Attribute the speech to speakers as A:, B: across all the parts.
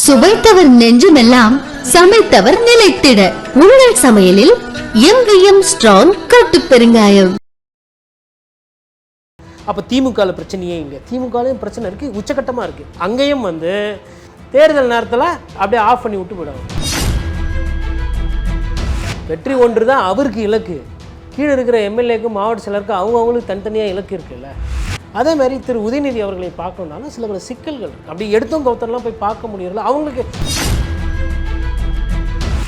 A: சுவைத்தவர் நெஞ்சுமெல்லாம் சமைத்தவர் நிலைத்திட. உங்கள் சமையலில் எங்கேயும் ஸ்ட்ராங் கட்டு பெருங்காயம்.
B: அப்போ திமுகவில் பிரச்சனையே இங்கே திமுகலையும் பிரச்சனை இருக்குது உச்சக்கட்டமாக இருக்குது அங்கேயும் வந்து தேர்தல் நேரத்தில் அப்படியே ஆஃப் பண்ணி விட்டு போயிடுவாங்க. வெற்றி ஒன்று தான் அவருக்கு இலக்கு. கீழே இருக்கிற எம்எல்ஏக்கு மாவட்ட சிலருக்கு அவங்க அவங்களுக்கு தனித்தனியாக இலக்கு இருக்குல்ல. அதே மாதிரி திரு உதயநிதி அவர்களை பார்க்கணுன்னாலும் சில பல சிக்கல்கள். அப்படி எடுத்தும் கௌத்தர்லாம் போய் பார்க்க முடியல அவங்களுக்கு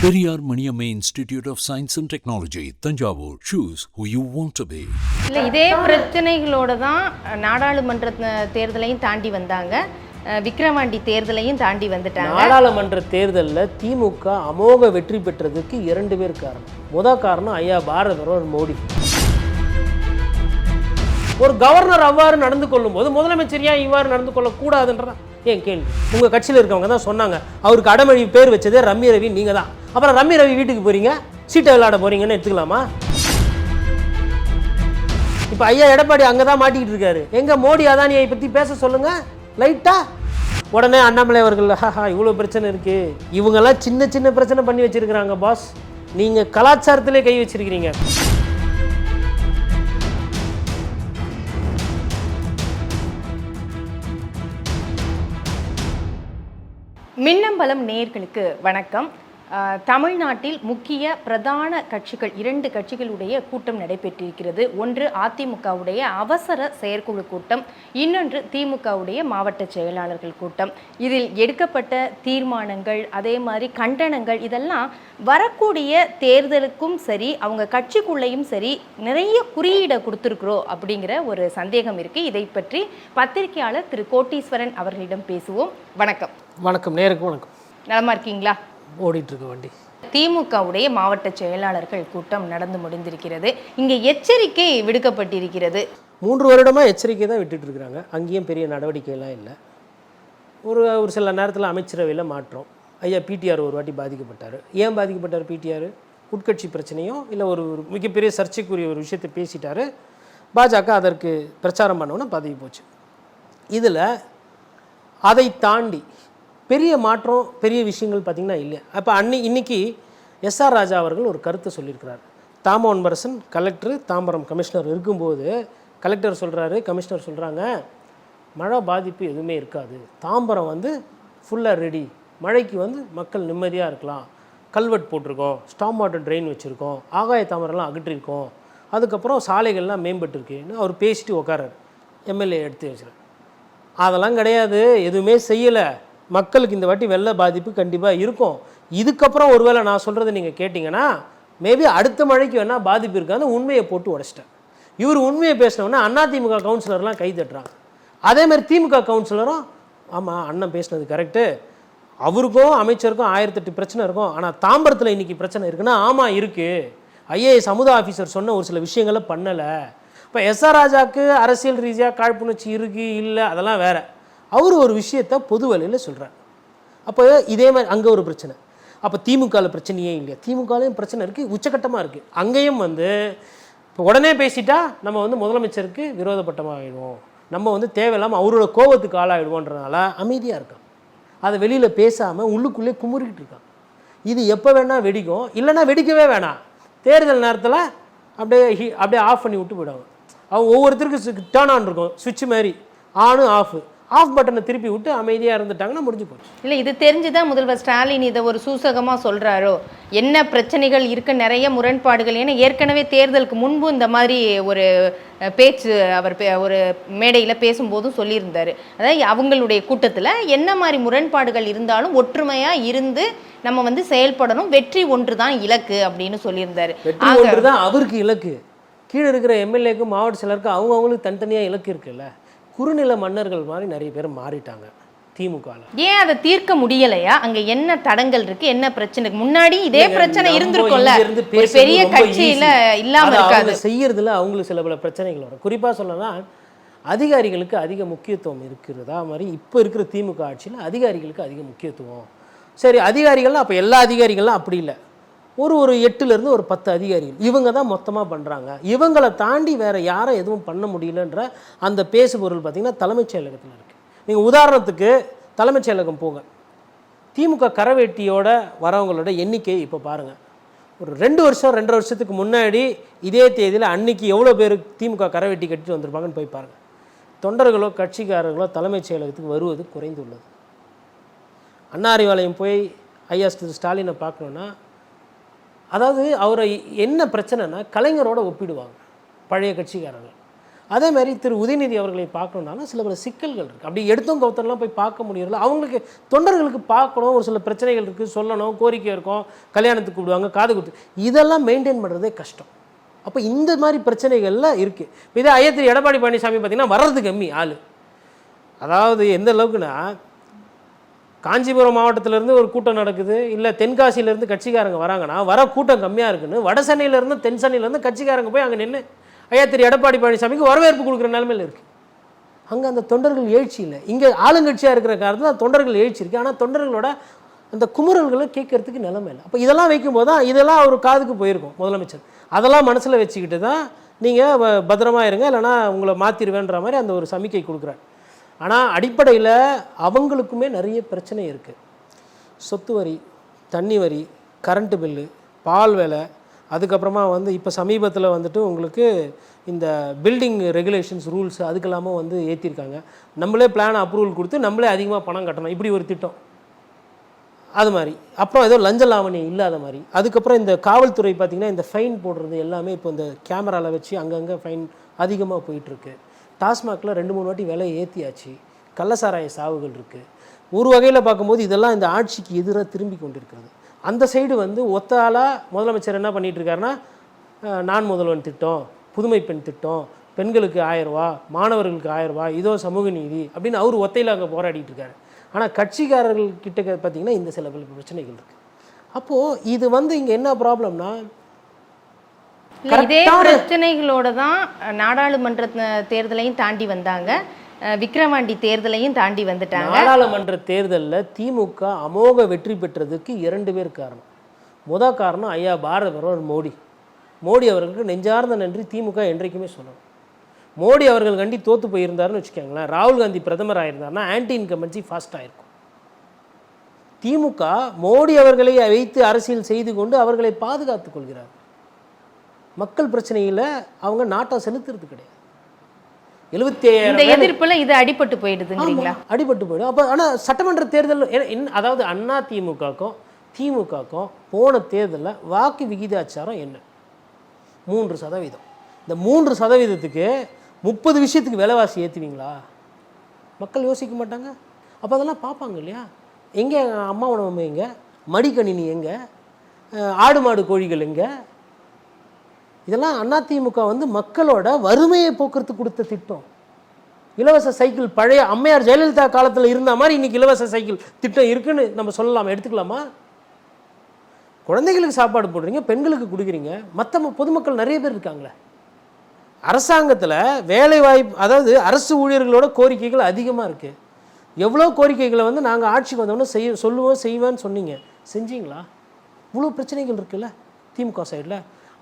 C: Periyar Maniamma Institute of Science and Technology, Tanjavur. Choose who you want to be.
D: இல்லை இதே பிரச்சனைகளோட தான் நாடாளுமன்ற தேர்தலையும் தாண்டி வந்தாங்க அஹ் விக்கிரவாண்டி தேர்தலையும் தாண்டி வந்துட்டாங்க
B: நாடாளுமன்ற தேர்தலில் திமுக அமோக வெற்றி பெற்றதுக்கு இரண்டு பேர் காரணம் முத காரணம் ஐயா பாரத மோடி ஒரு கவர்னர் அவ்வாறு நடந்து கொள்ளும்போது முதலமைச்சர் ஏன் இவ்வாறு நடந்து கொள்ளக்கூடாதுன்றதான் ஏன் கேள்வி? உங்கள் கட்சியில் இருக்கவங்க தான் சொன்னாங்க. அவருக்கு அடமழி பேர் வச்சதே ரம்மி ரவி நீங்கள் தான். அப்புறம் ரம்மி ரவி வீட்டுக்கு போறீங்க சீட்டை விளையாட போறீங்கன்னு எடுத்துக்கலாமா? இப்போ ஐயா எடப்பாடி அங்கே தான் மாட்டிக்கிட்டு இருக்காரு. எங்க மோடி அதானியை பற்றி பேச சொல்லுங்க? லைட்டா உடனே அண்ணாமலை அவர்கள் ஹஹா இவ்வளோ பிரச்சனை இருக்கு. இவங்கெல்லாம் சின்ன சின்ன பிரச்சனை பண்ணி வச்சிருக்கிறாங்க பாஸ் நீங்கள் கலாச்சாரத்திலே கை வச்சிருக்கிறீங்க.
D: மின்னம்பலம் நேர்களுக்கு வணக்கம். தமிழ்நாட்டில் முக்கிய பிரதான கட்சிகள் இரண்டு கட்சிகளுடைய கூட்டம் நடைபெற்றிருக்கிறது. ஒன்று அதிமுகவுடைய அவசர செயற்குழு கூட்டம் இன்னொன்று திமுகவுடைய மாவட்ட செயலாளர்கள் கூட்டம். இதில் எடுக்கப்பட்ட தீர்மானங்கள் அதே மாதிரி கண்டனங்கள் இதெல்லாம் வரக்கூடிய தேர்தலுக்கும் சரி அவங்க கட்சிக்குள்ளேயும் சரி நிறைய குறியீடை கொடுத்துருக்குறோம் அப்படிங்கிற ஒரு சந்தேகம் இருக்கு. இதை பற்றி பத்திரிகையாளர் திரு. கோட்டீஸ்வரன் அவர்களிடம் பேசுவோம். வணக்கம்.
B: வணக்கம். நேருக்கு வணக்கம்.
D: நலமா இருக்கீங்களா?
B: ஓடிட்டு இருக்க வண்டி.
D: திமுகவுடைய மாவட்ட செயலாளர்கள் கூட்டம் நடந்து முடிந்திருக்கிறது. இங்கே எச்சரிக்கை விடுக்கப்பட்டிருக்கிறது.
B: மூன்று வருடமாக எச்சரிக்கை தான் விட்டுட்டு இருக்கிறாங்க அங்கேயும் பெரிய நடவடிக்கையெல்லாம் இல்லை. ஒரு ஒரு சில நேரத்தில் அமைச்சரவையில் மாற்றம். ஐயா பிடிஆர் ஒரு வாட்டி பாதிக்கப்பட்டார். ஏன் பாதிக்கப்பட்டார் பிடிஆர் உட்கட்சி பிரச்சனையும் இல்லை ஒரு ஒரு மிகப்பெரிய சர்ச்சைக்குரிய ஒரு விஷயத்தை பேசிட்டாரு. பாஜக அதற்கு பிரச்சாரம் பண்ணோன்னே பதவி போச்சு. இதில் அதை தாண்டி பெரிய மாற்றம் பெரிய விஷயங்கள் பார்த்திங்கன்னா இல்லை. அப்போ அன்னி இன்னைக்கு எஸ்ஆர் ராஜா அவர்கள் ஒரு கருத்தை சொல்லியிருக்கிறார். தாம அன்பரசன் கலெக்டர் தாம்பரம் கமிஷனர் இருக்கும்போது கலெக்டர் சொல்கிறாரு கமிஷனர் சொல்கிறாங்க மழை பாதிப்பு எதுவுமே இருக்காது. தாம்பரம் வந்து ஃபுல்லாக ரெடி மழைக்கு வந்து மக்கள் நிம்மதியாக இருக்கலாம். கல்வெட் போட்டிருக்கோம் ஸ்டாம் வாட்டர் ட்ரெயின் வச்சுருக்கோம் ஆகாய தாமரெல்லாம் அகற்றிருக்கோம். அதுக்கப்புறம் சாலைகள்லாம் மேம்பட்டுருக்குன்னு அவர் பேசிட்டு உட்காராரு எம்எல்ஏ எடுத்து வச்சுருக்கார் அதெல்லாம் கிடையாது. எதுவுமே செய்யலை. மக்களுக்கு இந்த வாட்டி வெள்ள பாதிப்பு கண்டிப்பாக இருக்கும். இதுக்கப்புறம் ஒருவேளை நான் சொல்கிறத நீங்கள் கேட்டிங்கன்னா மேபி அடுத்த மழைக்கு வேணால் பாதிப்பு இருக்காது. உண்மையை போட்டு உடச்சிட்டேன். இவர் உண்மையை பேசினோன்னா அதிமுக கவுன்சிலர்லாம் கை தட்டுறாங்க. அதேமாதிரி திமுக கவுன்சிலரும் ஆமாம் அண்ணன் பேசினது கரெக்டு அவருக்கும் அமைச்சருக்கும் ஆயிரத்தெட்டு பிரச்சனை இருக்கும். ஆனால் தாம்பரத்தில் இன்னைக்கு பிரச்சனை இருக்குன்னா ஆமாம் இருக்குது ஐஏஎஸ் சமுதா ஆஃபீஸர் சொன்ன ஒரு சில விஷயங்களை பண்ணலை. இப்போ எஸ்ஆர் ராஜாக்கு அரசியல் ரீதியாக காழ்ப்புணர்ச்சி இருக்கு இல்லை அதெல்லாம் வேறு. அவர் ஒரு விஷயத்த பொது வழியில் சொல்கிறார் அப்போ இதே மாதிரி அங்கே ஒரு பிரச்சனை. அப்போ திமுகவில் பிரச்சனையே இல்லையா? திமுகலையும் பிரச்சனை இருக்குது உச்சக்கட்டமாக இருக்குது அங்கேயும் வந்து இப்போ உடனே பேசிட்டா நம்ம வந்து முதலமைச்சருக்கு விரோதப்பட்டமாக ஆகிடுவோம் நம்ம வந்து தேவையில்லாமல் அவரோட கோபத்துக்கு ஆளாயிடுவோன்றனால அமைதியாக இருக்கான். அதை வெளியில் பேசாமல் உள்ளுக்குள்ளே குமுறிக்கிட்டு இருக்கான். இது எப்போ வேணால் வெடிக்கும். இல்லைன்னா வெடிக்கவே வேணாம். தேர்தல் நேரத்தில் அப்படியே ஹி- அப்படியே ஆஃப் பண்ணி விட்டு போயிடுவாங்க. அவங்க ஒவ்வொருத்தருக்கும் டேர்ன் ஆன் இருக்கும். சுவிட்ச் மாதிரி. ஆனு ஆஃப். ஆஃப் பட்டனை திருப்பி விட்டு அமைதியாக இருந்துட்டாங்கன்னா முடிஞ்சு போச்சு.
D: இல்லை இது தெரிஞ்சுதான் முதல்வர் ஸ்டாலின் இதை ஒரு சூசகமாக சொல்றாரோ? என்ன பிரச்சனைகள் இருக்கு? நிறைய முரண்பாடுகள். ஏன்னா ஏற்கனவே தேர்தலுக்கு முன்பு இந்த மாதிரி ஒரு பேச்சு அவர் ஒரு மேடையில் பேசும்போதும் சொல்லியிருந்தாரு. அதாவது அவங்களுடைய கூட்டத்தில் என்ன மாதிரி முரண்பாடுகள் இருந்தாலும் ஒற்றுமையாக இருந்து நம்ம வந்து செயல்படணும். வெற்றி ஒன்று தான் இலக்கு அப்படின்னு சொல்லியிருந்தாரு.
B: ஒன்று தான் அவருக்கு இலக்கு. கீழே இருக்கிற எம்எல்ஏக்கு மாவட்ட சிலருக்கு அவங்க அவங்களுக்கு தனித்தனியாக இலக்கு இருக்குல்ல? குறுநில மன்னர்கள் மாதிரி நிறைய பேர் மாறிட்டாங்க திமுகவில்
D: ஏன் அதை தீர்க்க முடியலையா? அங்க என்ன தடங்கள் இருக்கு? என்ன பிரச்சனை முன்னாடி இதே பிரச்சனை இருந்திருக்கும்ல. ஒரு பெரிய கட்சியில. இல்லாம இருக்காது.
B: செய்யறதுல அவங்களுக்கு சில பல பிரச்சனைகள் வரும். குறிப்பா சொல்லணும்னா அதிகாரிகளுக்கு அதிக முக்கியத்துவம் இருக்கிறதா மாதிரி இப்போ இருக்கிற திமுக ஆட்சியில் அதிகாரிகளுக்கு அதிக முக்கியத்துவம். சரி அதிகாரிகள்லாம் அப்போ எல்லா அதிகாரிகள்லாம் அப்படி இல்லை. ஒரு ஒரு எட்டுலேருந்து ஒரு பத்து அதிகாரிகள். இவங்க தான் மொத்தமாக பண்ணுறாங்க இவங்களை தாண்டி வேறு யாரும் எதுவும் பண்ண முடியலன்ற அந்த பேசு பொருள் பார்த்திங்கன்னா தலைமைச் செயலகத்தில் இருக்குது நீங்கள் உதாரணத்துக்கு தலைமைச் செயலகம் போங்க. திமுக கரவேட்டியோட வரவங்களோட எண்ணிக்கை இப்போ பாருங்கள் ஒரு ரெண்டு வருஷம் ரெண்டரை வருஷத்துக்கு முன்னாடி இதே தேதியில் அன்னைக்கு எவ்வளோ பேர் திமுக கரவேட்டி கட்டிட்டு வந்திருப்பாங்கன்னு போய் பாருங்கள் தொண்டர்களோ கட்சிக்காரர்களோ தலைமைச் செயலகத்துக்கு வருவது குறைந்துள்ளது. அண்ணா போய் ஐயா திரு ஸ்டாலினை பார்க்கணுன்னா அதாவது அவரை என்ன பிரச்சனைனா கலைஞரோட ஒப்பிடுவாங்க பழைய கட்சிக்காரங்க அதே மாதிரி திரு உதயநிதி அவர்களை பார்க்கணுன்னாலும் சில பல சிக்கல்கள் இருக்குது அப்படி எடுத்தும் கவுத்தரெல்லாம் போய் பார்க்க முடியல அவங்களுக்கு தொண்டர்களுக்கு பார்க்கணும் ஒரு சில பிரச்சனைகள் இருக்குது சொல்லணும் கோரிக்கை இருக்கும் கல்யாணத்துக்கு கூப்பிடுவாங்க காது கொடுத்து இதெல்லாம் மெயின்டைன் பண்ணுறதே கஷ்டம். அப்போ இந்த மாதிரி பிரச்சனைகள்லாம் இருக்குது இதே ஐயத்திரி எடப்பாடி பழனிசாமி பார்த்தீங்கன்னா வர்றது கம்மி ஆள். அதாவது எந்த அளவுக்குன்னா காஞ்சிபுரம் மாவட்டத்திலேருந்து ஒரு கூட்டம் நடக்குது. இல்லை தென்காசியிலேருந்து கட்சிக்காரங்க வராங்கன்னா வர கூட்டம் கம்மியாக இருக்குன்னு வட சென்னையிலேருந்து தென் சென்னையிலேருந்து கட்சிக்காரங்க போய் அங்கே நின்று ஐயா திரு எடப்பாடி பழனிசாமிக்கு வரவேற்பு கொடுக்குற நிலமையில் இருக்குது அங்கே அந்த தொண்டர்கள் எழுச்சி இல்லை. இங்கே ஆளுங்கட்சியாக இருக்கிற காரணத்தில் தொண்டர்கள் எழுச்சி இருக்குது ஆனால் தொண்டர்களோட அந்த குமுறல்களை கேட்கறதுக்கு நிலமை இல்லை. அப்போ இதெல்லாம் வைக்கும்போது தான் இதெல்லாம் அவர் காதுக்கு போயிருக்கும் முதலமைச்சர். அதெல்லாம் மனசில் வச்சுக்கிட்டு தான் நீங்கள் பத்திரமா இருங்க. இல்லைனா உங்களை மாற்றிடுவேன்ற மாதிரி அந்த ஒரு சமிக்கை கொடுக்குறாரு. ஆனால் அடிப்படையில் அவங்களுக்குமே நிறைய பிரச்சனை இருக்குது சொத்து வரி தண்ணி வரி கரண்ட்டு பில்லு பால் விலை அதுக்கப்புறமா வந்து இப்போ சமீபத்தில் வந்துட்டு உங்களுக்கு இந்த பில்டிங் ரெகுலேஷன்ஸ் ரூல்ஸ் அதுக்கெல்லாமும் வந்து ஏற்றிருக்காங்க நம்மளே பிளான் அப்ரூவல் கொடுத்து நம்மளே அதிகமாக பணம் கட்டணும். இப்படி ஒரு திட்டம். அது மாதிரி. அப்புறம் ஏதோ லஞ்ச லாவணி இல்லாத மாதிரி. அதுக்கப்புறம் இந்த காவல்துறை பார்த்திங்கன்னா இந்த ஃபைன் போடுறது எல்லாமே இப்போ இந்த கேமராவில் வச்சு அங்கங்கே ஃபைன் அதிகமாக போயிட்டுருக்கு டாஸ்மாகில் ரெண்டு மூணு வாட்டி விலையை ஏற்றியாச்சு கள்ளசாராய சாவுகள் இருக்குது ஒரு வகையில் பார்க்கும்போது இதெல்லாம் இந்த ஆட்சிக்கு எதிராக திரும்பி கொண்டிருக்கிறது. அந்த சைடு வந்து ஒத்தாலாக முதலமைச்சர் என்ன பண்ணிகிட்ருக்காருன்னா நான் முதல்வன் திட்டம் புதுமை பெண் திட்டம் பெண்களுக்கு ஆயிரரூவா மாணவர்களுக்கு ஆயிரம் இதோ சமூக நீதி அப்படின்னு அவர் ஒத்தையில் அங்கே போராடிட்டு இருக்காரு. ஆனால் கட்சிக்காரர்கள் கிட்ட பார்த்தீங்கன்னா இந்த சில பிரச்சனைகள் இருக்குது அப்போது இது வந்து இங்கே என்ன ப்ராப்ளம்னா
D: இதே பிரச்சனைகளோட தான் நாடாளுமன்ற தேர்தலையும் தாண்டி வந்தாங்க. அஹ், விக்கிரவாண்டி தேர்தலையும் தாண்டி வந்துட்டாங்க.
B: நாடாளுமன்ற தேர்தலில் திமுக அமோக வெற்றி பெற்றதுக்கு இரண்டு பேர் காரணம். முத காரணம் ஐயா பாரத பிரதமர் மோடி. மோடி அவர்களுக்கு நெஞ்சார்ந்த நன்றி திமுக என்றைக்குமே சொல்லணும். மோடி அவர்கள் கண்டி தோத்து போயிருந்தாருன்னு வச்சுக்கோங்களேன். ராகுல் காந்தி பிரதமர் ஆயிருந்தாருன்னா ஆன்டி இன்கம்பன்சி ஃபாஸ்ட் ஆயிருக்கும். திமுக மோடி அவர்களை வைத்து அரசியல் செய்து கொண்டு அவர்களை பாதுகாத்துக் கொள்கிறார். மக்கள் பிரச்சனையில் அவங்க நாட்டை செலுத்துறது கிடையாது. எழுபத்தி
D: இந்த எதிர்ப்புல இது அடிபட்டு போயிடுதுங்கிறீங்களா?
B: ஆமா, அடிபட்டு போயிடும். அப்போ ஆனால் சட்டமன்ற தேர்தல் அதாவது அண்ணா திமுகக்கும் திமுகக்கும் போன தேர்தலில் வாக்கு விகிதாச்சாரம் என்ன? மூன்று சதவீதம். இந்த மூன்று சதவீதத்துக்கு முப்பது விஷயத்துக்கு விலைவாசி ஏற்றுவீங்களா மக்கள் யோசிக்க மாட்டாங்க. அப்போ அதெல்லாம் பார்ப்பாங்க இல்லையா? எங்கே அம்மா உணவு எங்கே? மடிக்கணினி எங்கே? ஆடு மாடு கோழிகள் எங்கே? இதெல்லாம் அதிமுக வந்து மக்களோட வறுமையை போக்குறதுக்கு கொடுத்த திட்டம். இலவச சைக்கிள் பழைய அம்மையார் ஜெயலலிதா காலத்தில் இருந்த மாதிரி இன்றைக்கி இலவச சைக்கிள் திட்டம் இருக்குன்னு நம்ம சொல்லலாமா? எடுத்துக்கலாமா? குழந்தைகளுக்கு சாப்பாடு போடுறீங்க பெண்களுக்கு கொடுக்குறீங்க மற்ற பொதுமக்கள் நிறைய பேர் இருக்காங்களே. அரசாங்கத்தில் வேலை வாய்ப்பு அதாவது அரசு ஊழியர்களோட கோரிக்கைகள் அதிகமாக இருக்குது எவ்வளோ கோரிக்கைகளை வந்து நாங்கள் ஆட்சிக்கு வந்தோம்னா செய்ய சொல்லுவோம் செய்வேன்னு சொன்னீங்க. செஞ்சீங்களா? இவ்வளோ பிரச்சனைகள் இருக்குல்ல திமுக சைடில்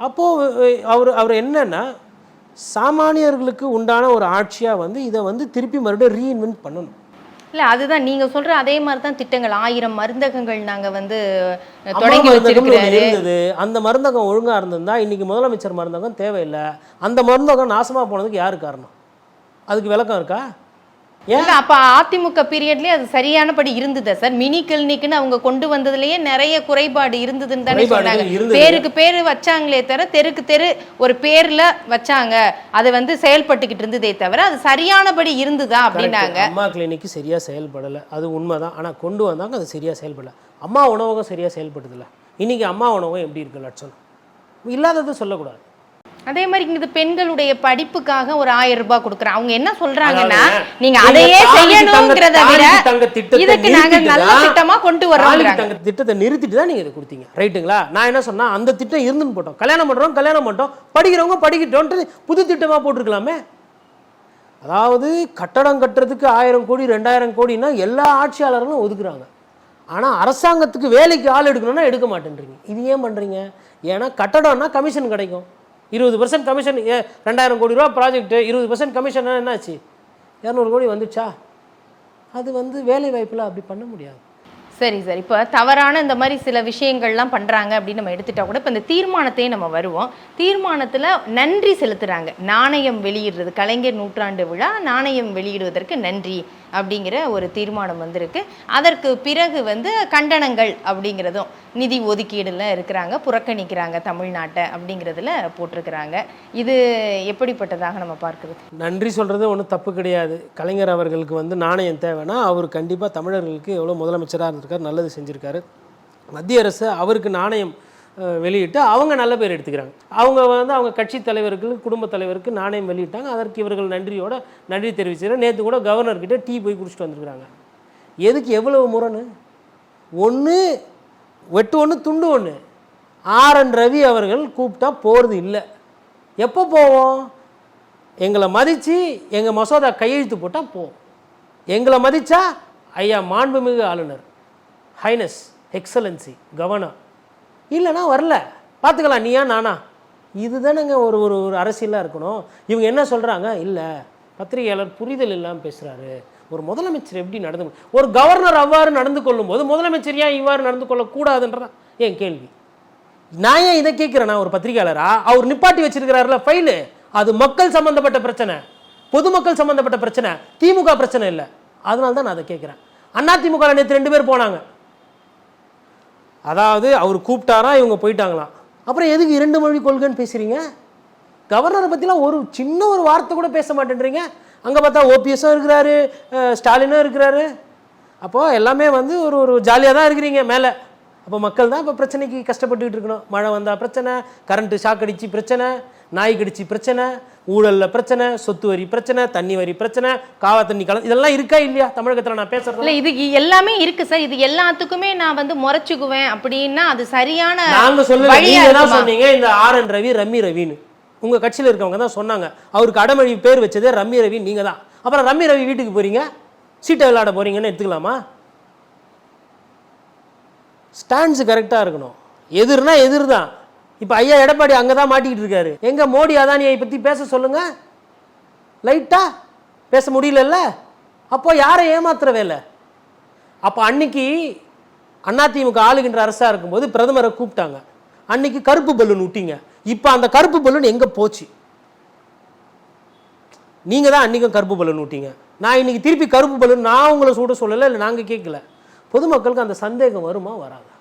B: அப்போது அவர் அவர் என்னன்னா சாமானியர்களுக்கு உண்டான ஒரு ஆட்சியாக வந்து இதை வந்து திருப்பி மறுபடியும் ரீஇன்வென்ட் பண்ணணும்.
D: இல்ல அதுதான் நீங்க சொல்ற அதே மாதிரி தான் திட்டங்கள். ஆயிரம் மருந்தகங்கள் நாங்க வந்து தொடங்கி
B: இருந்தது. அந்த மருந்தகம் ஒழுங்கா இருந்திருந்தா இன்னைக்கு முதலமைச்சர் மருந்தகம் தேவையில்லை. அந்த மருந்தகம் நாசமா போனதுக்கு யாரு காரணம்? அதுக்கு விளக்கம் இருக்கா?
D: இல்ல அப்ப அதிமுக பீரியட்லயே அது சரியானபடி இருந்ததா சார்? மினி கிளினிக்னு அவங்க கொண்டு வந்ததுலயே நிறைய குறைபாடு இருந்ததுன்னு தானே சொன்னாங்க. பேருக்கு பேரு வச்சாங்களே தவிர தெருக்கு தெரு ஒரு பேர்ல வச்சாங்க. அது வந்து செயல்பட்டுக்கிட்டு இருந்ததே தவிர அது சரியானபடி இருந்ததா அப்படின்னாங்க.
B: அம்மா கிளினிக்கு சரியா செயல்படலை. அது உண்மைதான். ஆனா கொண்டு வந்தாங்க அது சரியா செயல்படல. அம்மா உணவகம் சரியா செயல்படுதில்ல இன்னைக்கு அம்மா உணவகம் எப்படி இருக்கு லட்சணம் இல்லாததை சொல்லக்கூடாது.
D: அதே மாதிரி இது பெண்களுடைய படிப்புக்காக ஒரு ஆயிரம் ரூபாய் கொடுக்குறேன். அவங்க என்ன சொல்றாங்கன்னா நீங்க அதையே செய்யணுங்கிறத விட இதுக்கு நாங்க நல்ல திட்டமா கொண்டு வர்றோம்
B: தங்க திட்டத்தை நிறுத்திட்டு தான் நீங்க இதை கொடுத்தீங்க. ரைட்டுங்களா? நான் என்ன சொன்னா அந்த திட்டம் இருந்துன்னு போட்டோம். கல்யாணம் பண்றோம் கல்யாணம் பண்ணிட்டோம். படிக்கிறவங்க படிக்கட்டோன்ட்டு புது திட்டமா போட்டிருக்கலாமே. அதாவது கட்டடம் கட்டுறதுக்கு ஆயிரம் கோடி ரெண்டாயிரம் கோடினா எல்லா ஆட்சியாளர்களும் ஒதுக்குறாங்க. ஆனால் அரசாங்கத்துக்கு வேலைக்கு ஆள் எடுக்கணும்னா எடுக்க மாட்டேன்றீங்க. இது ஏன் பண்ணுறீங்க ஏன்னா கட்டடம்னா கமிஷன் கிடைக்கும். இருபது பர்சன்ட் கமிஷன் ரெண்டாயிரம் கோடி ரூபா ப்ராஜெக்ட்டு இருபது பர்சன்ட் கமிஷன் என்னாச்சு? இரநூறு கோடி வந்துச்சா அது வந்து வேலை வாய்ப்பில் அப்படி பண்ண முடியாது.
D: சரி சார். இப்போ தவறான இந்த மாதிரி சில விஷயங்கள்லாம் பண்ணுறாங்க அப்படின்னு நம்ம எடுத்துட்டா கூட இப்போ இந்த தீர்மானத்தையே நம்ம வருவோம். தீர்மானத்தில் நன்றி செலுத்துகிறாங்க நாணயம் வெளியிடுறது கலைஞர் நூற்றாண்டு விழா நாணயம் வெளியிடுவதற்கு நன்றி. அப்படிங்கிற ஒரு தீர்மானம் வந்திருக்கு. அதற்கு பிறகு வந்து கண்டனங்கள் அப்படிங்கிறதும் நிதி ஒதுக்கீடுல இருக்கிறாங்க புறக்கணிக்கிறாங்க தமிழ்நாட்டை அப்படிங்கிறதுல போட்டிருக்கிறாங்க. இது எப்படிப்பட்டதாக நம்ம பார்க்குறது?
B: நன்றி சொல்கிறது ஒன்றும் தப்பு கிடையாது. கலைஞர் அவர்களுக்கு வந்து நாணயம் தேவைன்னா அவர் கண்டிப்பாக தமிழர்களுக்கு எவ்வளோ முதலமைச்சராக இருந்திருக்காரு நல்லது செஞ்சுருக்காரு. மத்திய அரசு அவருக்கு நாணயம் வெளியிட்டு அவங்க நல்ல பேர் எடுத்துக்கிறாங்க. அவங்க வந்து அவங்க கட்சி தலைவருக்கு குடும்ப தலைவருக்கு நாணயம் வெளியிட்டாங்க. அதற்கு இவர்கள் நன்றியோட நன்றி தெரிவிச்சுக்கிறேன். நேற்று கூட கவர்னர்கிட்ட டீ போய் குடிச்சிட்டு வந்திருக்கிறாங்க. எதுக்கு எவ்வளவு முரணு? ஒன்று வெட்டு ஒன்று துண்டு ஒன்று ஆர் என் ரவி அவர்கள் கூப்பிட்டா போகிறது இல்லை. எப்போ போவோம்? எங்களை மதித்து எங்கள் மசோதா கையெழுத்து போட்டால் போவோம். எங்களை மதித்தா ஐயா மாண்புமிகு ஆளுநர். ஹைனஸ் எக்ஸலன்சி கவர்னர் இல்லைனா வரல. பார்த்துக்கலாம் நீயா நானா? இதுதானேங்க ஒரு ஒரு ஒரு அரசியலாக இருக்கணும். இவங்க என்ன சொல்கிறாங்க இல்லை பத்திரிகையாளர் புரிதல் இல்லாமல் பேசுகிறாரு ஒரு முதலமைச்சர் எப்படி நடந்து ஒரு கவர்னர் அவ்வாறு நடந்து கொள்ளும்போது முதலமைச்சர் ஏன் இவ்வாறு நடந்து கொள்ளக்கூடாதுன்றதான் என் கேள்வி. நான் ஏன் இதை கேட்குறேன்? ஒரு பத்திரிகையாளரா? அவர் நிப்பாட்டி வச்சிருக்கிறாருல ஃபைலு அது மக்கள் சம்மந்தப்பட்ட பிரச்சனை. பொதுமக்கள் சம்மந்தப்பட்ட பிரச்சனை. திமுக பிரச்சனை இல்லை. அதனால தான் நான் அதை கேட்குறேன். அண்ணா திமுக நேற்று ரெண்டு பேர் போனாங்க. அதாவது அவர் கூப்பிட்டாரா இவங்க போயிட்டாங்களாம் அப்புறம் எதுக்கு இரண்டு மொழி கொள்கைன்னு பேசுகிறீங்க கவர்னரை பற்றிலாம் ஒரு சின்ன ஒரு வார்த்தை கூட பேச மாட்டேன்றீங்க. அங்கே பார்த்தா ஓபிஎஸும் இருக்கிறாரு ஸ்டாலினும் இருக்கிறாரு. அப்போது எல்லாமே வந்து ஒரு ஒரு ஜாலியாக தான் இருக்கிறீங்க மேலே. அப்போ மக்கள் தான் இப்போ பிரச்சனைக்கு கஷ்டப்பட்டுக்கிட்டு இருக்கணும். மழை வந்தால் பிரச்சனை கரண்ட்டு ஷாக் அடிச்சு பிரச்சனை. நாய் கடிச்சு பிரச்சனை ஊழலில் பிரச்சனை சொத்து வரி பிரச்சனை தண்ணி வரி பிரச்சனை காவா தண்ணி கலந்து இதெல்லாம் இருக்கா இல்லையா? தமிழகத்தில் நான் பேசுறது?
D: இல்ல இது எல்லாமே இருக்கு சார். இது எல்லாத்துக்குமே நான் வந்து முறைச்சுக்குவேன் அப்படின்னா அது சரியான
B: நாங்க சொல்லல.
D: வழியா
B: நீங்க தான்
D: இருக்குமா?
B: சொன்னீங்க இந்த ஆர் என் ரவி ரம்மி ரவின்னு. உங்க கட்சியில் இருக்கவங்க தான் சொன்னாங்க. அவருக்கு அடமழி பேர் வச்சதே ரம்மி ரவி நீங்க தான். அப்புறம் ரம்மி ரவி வீட்டுக்கு போறீங்க? சீட்டை விளையாட போறீங்கன்னு எடுத்துக்கலாமா? ஸ்டாண்ட்ஸ் கரெக்டாக இருக்கணும். எதிர்னா எதிர் தான். இப்போ ஐயா எடப்பாடி அங்கே தான் மாட்டிக்கிட்டு இருக்காரு. எங்கே மோடி அதானியை பற்றி பேச சொல்லுங்கள் லைட்டாக பேச முடியலல்ல? அப்போ யாரை ஏமாத்துற வேலை? அப்போ அன்னைக்கு அதிமுக ஆளுகின்ற அரசாக இருக்கும்போது பிரதமரை கூப்பிட்டாங்க. அன்னைக்கு கருப்பு பலூன் விட்டீங்க இப்போ அந்த கருப்பு பலூன் எங்கே போச்சு? நீங்கள் தான் அன்றைக்கும் கருப்பு பலூன் விட்டீங்க நான் இன்னைக்கு திருப்பி கருப்பு பலூன் நான் உங்களை சூட சொல்லலை இல்லை நாங்கள் கேட்கல. பொதுமக்களுக்கு அந்த சந்தேகம் வருமா வராது?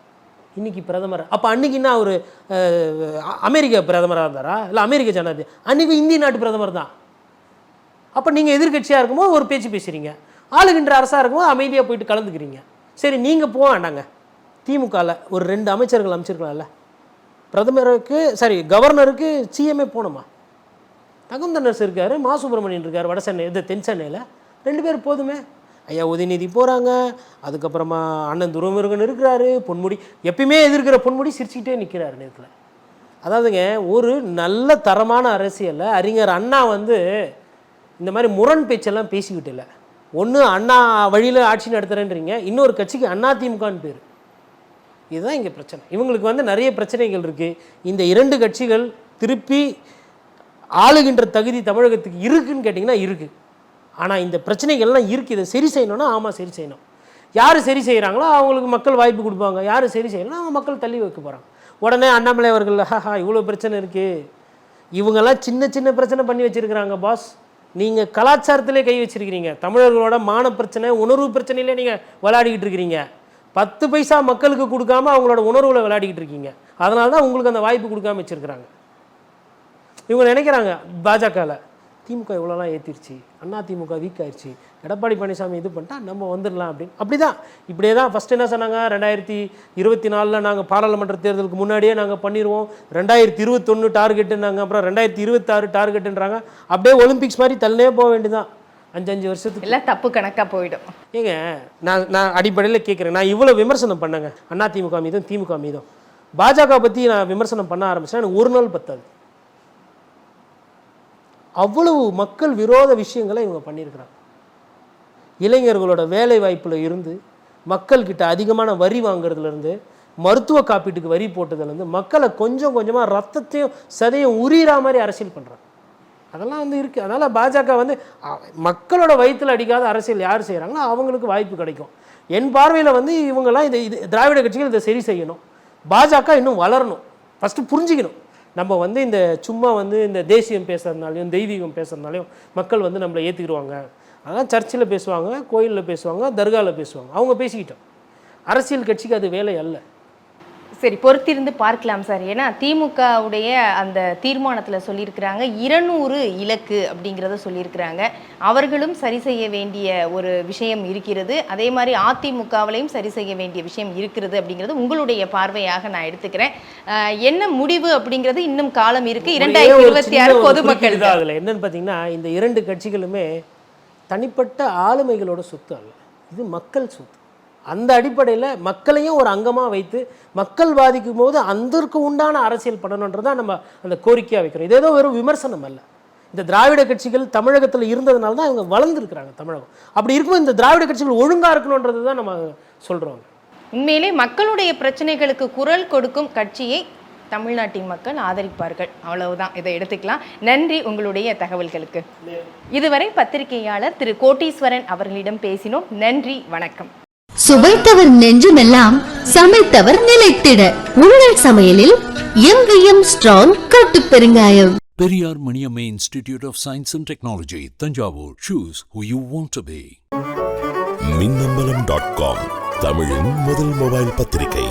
B: இன்னைக்கு பிரதமர். அப்போ அன்றைக்கி என்ன அவர் அமெரிக்க பிரதமராக இருந்தாரா? இல்லை அமெரிக்க ஜனாதிபதி அன்றைக்கி இந்திய நாட்டு பிரதமர் தான். அப்போ நீங்கள் எதிர்க்கட்சியாக இருக்கும்போது ஒரு பேச்சு பேசுகிறீங்க ஆளுகின்ற அரசாக இருக்கும்போது அமைதியாக போயிட்டு கலந்துக்கிறீங்க. சரி நீங்கள் போக வேண்டாங்க. திமுகவில் ஒரு ரெண்டு அமைச்சர்கள் அமைச்சிருக்கலாம்ல. பிரதமருக்கு சாரி கவர்னருக்கு சிஎம்ஏ போகணுமா? தகுந்தனர்ஸ் இருக்கார் மா சுப்பிரமணியன் இருக்கார் வட சென்னை இது தென் சென்னையில். ரெண்டு பேர் போதுமே? ஐயா உதயநிதி போகிறாங்க அதுக்கப்புறமா அண்ணன் துருமுருகன் இருக்கிறாரு. பொன்முடி எப்பயுமே எதிர்க்கிற பொன்முடி சிரிச்சுக்கிட்டே நிற்கிறாரு நேரத்தில். அதாவதுங்க ஒரு நல்ல தரமான அரசியலில் அறிஞர் அண்ணா வந்து இந்த மாதிரி முரண் பேச்செல்லாம் பேசிக்கிட்டு இல்லை. ஒன்று அண்ணா வழியில் ஆட்சி நடத்துகிறேன்றீங்க இன்னொரு கட்சிக்கு அண்ணா திமுகன்னு பேர். இதுதான் இங்கே பிரச்சனை. இவங்களுக்கு வந்து நிறைய பிரச்சனைகள் இருக்குது இந்த இரண்டு கட்சிகள் திருப்பி ஆளுகின்ற தகுதி தமிழகத்துக்கு இருக்குன்னு கேட்டிங்கன்னா இருக்குது ஆனால் இந்த பிரச்சனைகள்லாம் இருக்குது இதை சரி செய்யணும்னா ஆமாம் சரி செய்யணும். யார் சரி செய்கிறாங்களோ அவங்களுக்கு மக்கள் வாய்ப்பு கொடுப்பாங்க. யார் சரி செய்யணும்னா அவங்க மக்கள் தள்ளி வைக்க போகிறாங்க உடனே அண்ணாமலை அவர்கள் ஹஹா இவ்வளோ பிரச்சனை இருக்குது இவங்கெல்லாம் சின்ன சின்ன பிரச்சனை பண்ணி வச்சுருக்கிறாங்க பாஸ். நீங்கள் கலாச்சாரத்திலே கை வச்சுருக்கிறீங்க. தமிழர்களோட மான பிரச்சனை உணர்வு பிரச்சனையிலே நீங்கள் விளையாடிக்கிட்டு இருக்கிறீங்க. பத்து பைசா மக்களுக்கு கொடுக்காம அவங்களோட உணர்வில் விளையாடிக்கிட்டு இருக்கீங்க. அதனால தான் உங்களுக்கு அந்த வாய்ப்பு கொடுக்காம வச்சுருக்குறாங்க. இவங்க நினைக்கிறாங்க பாஜகவில் திமுக இவ்வளோலாம் ஏற்றிருச்சு அண்ணா திமுக வீக் ஆயிடுச்சு எடப்பாடி பழனிசாமி இது பண்ணிட்டா நம்ம வந்துடலாம் அப்படின்னு. அப்படி தான் இப்படியே தான் ஃபஸ்ட் என்ன சொன்னாங்க? ரெண்டாயிரத்தி இருபத்தி நாலில் நாங்கள் பாராளுமன்ற தேர்தலுக்கு முன்னாடியே நாங்கள் பண்ணிடுவோம் ரெண்டாயிரத்தி இருபத்தொன்று டார்கெட்டுனாங்க அப்புறம் ரெண்டாயிரத்தி இருபத்தாறு டார்கெட்டுன்றாங்க அப்படியே ஒலிம்பிக்ஸ் மாதிரி தள்ளனே போக வேண்டியதான் அஞ்சு அஞ்சு வருஷத்துக்கு.
D: எல்லாம் தப்பு கணக்கா போயிடும்.
B: ஏங்க நான் நான் அடிப்படையில் கேட்குறேன் நான் இவ்வளோ விமர்சனம் பண்ணேங்க. அண்ணா திமுக மீதும் திமுக மீதும். பாஜக பற்றி நான் விமர்சனம் பண்ண ஆரம்பிச்சேன். எனக்கு ஒரு நாள் பத்தாது. அவ்வளவு மக்கள் விரோத விஷயங்களை இவங்க பண்ணியிருக்கிறாங்க. இளைஞர்களோட வேலை வாய்ப்பில் இருந்து மக்கள்கிட்ட அதிகமான வரி வாங்குறதுலேருந்து மருத்துவ காப்பீட்டுக்கு வரி போட்டதுலேருந்து மக்களை கொஞ்சம் கொஞ்சமாக ரத்தத்தையும் சதையும் உரியிற மாதிரி அரசியல் பண்ணுறாங்க அதெல்லாம் வந்து இருக்குது அதனால் பாஜக வந்து மக்களோட வயிற்றில் அடிக்காத அரசியல் யார் செய்கிறாங்களோ அவங்களுக்கு வாய்ப்பு கிடைக்கும். என் பார்வையில் வந்து இவங்கெல்லாம் இதை இது திராவிட கட்சிகள் இதை சரி செய்யணும். பாஜக இன்னும் வளரணும். ஃபஸ்ட்டு புரிஞ்சுக்கணும். நம்ம வந்து இந்த சும்மா வந்து இந்த தேசியம் பேசுகிறதுனாலையும் தெய்வீகம் பேசுகிறதுனாலையும் மக்கள் வந்து நம்மளை ஏற்றுக்கிடுவாங்க அதான் சர்ச்சில் பேசுவாங்க கோயிலில் பேசுவாங்க தர்காவில் பேசுவாங்க. அவங்க பேசிக்கிட்டோம். அரசியல் கட்சிக்கு அது வேலை அல்ல.
D: சரி பொறுத்திருந்து பார்க்கலாம் சார். ஏன்னா திமுகவுடைய அந்த தீர்மானத்தில் சொல்லியிருக்கிறாங்க இருநூறு இலக்கு அப்படிங்கிறத சொல்லியிருக்கிறாங்க. அவர்களும் சரி செய்ய வேண்டிய ஒரு விஷயம் இருக்கிறது. அதே மாதிரி அதிமுகவிலையும் சரி செய்ய வேண்டிய விஷயம் இருக்கிறது அப்படிங்கிறது உங்களுடைய பார்வையாக நான் எடுத்துக்கிறேன். என்ன முடிவு அப்படிங்கிறது இன்னும் காலம் இருக்கு. இரண்டாயிரத்தி இருபத்தி ஆறு பொதுமக்கள்
B: அதுல. என்னன்னு பார்த்தீங்கன்னா இந்த இரண்டு கட்சிகளுமே தனிப்பட்ட ஆளுமைகளோட சொத்து அல்ல. இது மக்கள் சொத்து. அந்த அடிப்படையில் மக்களையும் ஒரு அங்கமாக வைத்து மக்கள் பாதிக்கும் போது அதற்கு உண்டான அரசியல் பண்ணணுன்றதான் நம்ம அந்த கோரிக்கையாக வைக்கிறோம். இது ஏதோ வெறும் விமர்சனம் அல்ல. இந்த திராவிட கட்சிகள் தமிழகத்தில் இருந்ததுனால தான் இவங்க வளர்ந்துருக்கிறாங்க தமிழகம். அப்படி இருக்கும்போது இந்த திராவிட கட்சிகள் ஒழுங்காக இருக்கணுன்றது தான் நம்ம சொல்கிறோம்
D: உண்மையிலே மக்களுடைய பிரச்சனைகளுக்கு குரல் கொடுக்கும் கட்சியை தமிழ்நாட்டின் மக்கள் ஆதரிப்பார்கள். அவ்வளவுதான். இதை எடுத்துக்கலாம். நன்றி உங்களுடைய தகவல்களுக்கு. இதுவரை பத்திரிகையாளர் திரு கோட்டீஸ்வரன் அவர்களிடம் பேசினோம். நன்றி வணக்கம்.
A: சுவைத்தவர் நெஞ்சுமெல்லாம் சமைத்தவர் நிலைத்திட உங்கள் சமையலில் எங்கேயும் ஸ்ட்ராங் கட்டு பெருங்காயம்
C: Periyar Maniamma Institute of Science and Technology, Tanjavur. Choose who you want to be.
E: Minnambalam dot com தமிழின் முதல் மொபைல் பத்திரிகை